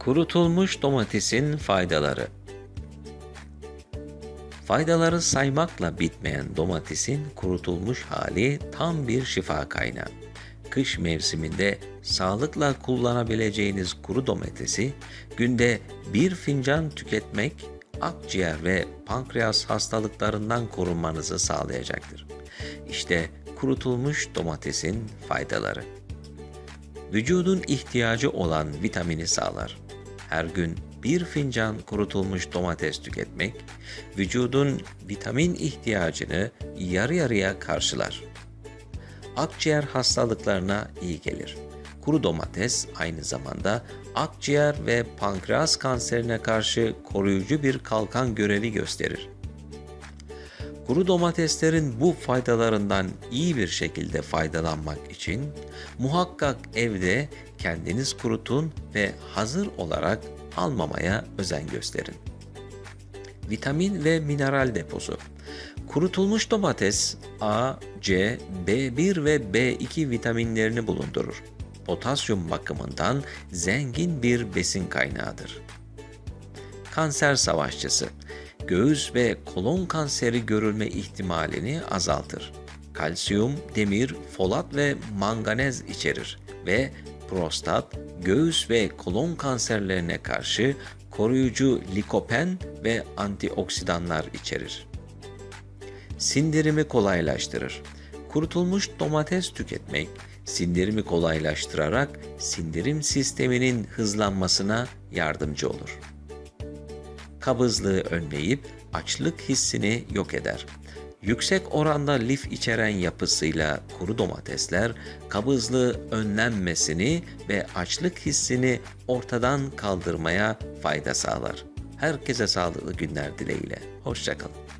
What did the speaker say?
Kurutulmuş domatesin faydaları. Faydaları saymakla bitmeyen domatesin kurutulmuş hali tam bir şifa kaynağı. Kış mevsiminde sağlıkla kullanabileceğiniz kuru domatesi günde bir fincan tüketmek akciğer ve pankreas hastalıklarından korunmanızı sağlayacaktır. İşte kurutulmuş domatesin faydaları. Vücudun ihtiyacı olan vitamini sağlar. Her gün bir fincan kurutulmuş domates tüketmek, vücudun vitamin ihtiyacını yarı yarıya karşılar. Akciğer hastalıklarına iyi gelir. Kuru domates aynı zamanda akciğer ve pankreas kanserine karşı koruyucu bir kalkan görevi gösterir. Kuru domateslerin bu faydalarından iyi bir şekilde faydalanmak için muhakkak evde kendiniz kurutun ve hazır olarak almamaya özen gösterin. Vitamin ve mineral deposu. Kurutulmuş domates A, C, B1 ve B2 vitaminlerini bulundurur. Potasyum bakımından zengin bir besin kaynağıdır kanser savaşçısı. Göğüs ve kolon kanseri görülme ihtimalini azaltır. Kalsiyum, demir, folat ve manganez içerir ve prostat, göğüs ve kolon kanserlerine karşı koruyucu likopen ve antioksidanlar içerir sindirimi kolaylaştırır. Kurutulmuş domates tüketmek sindirimi kolaylaştırarak sindirim sisteminin hızlanmasına yardımcı olur. Kabızlığı önleyip açlık hissini yok eder. Yüksek oranda lif içeren yapısıyla kuru domatesler kabızlığı önlenmesini ve açlık hissini ortadan kaldırmaya fayda sağlar. Herkese sağlıklı günler dileğiyle. Hoşçakalın.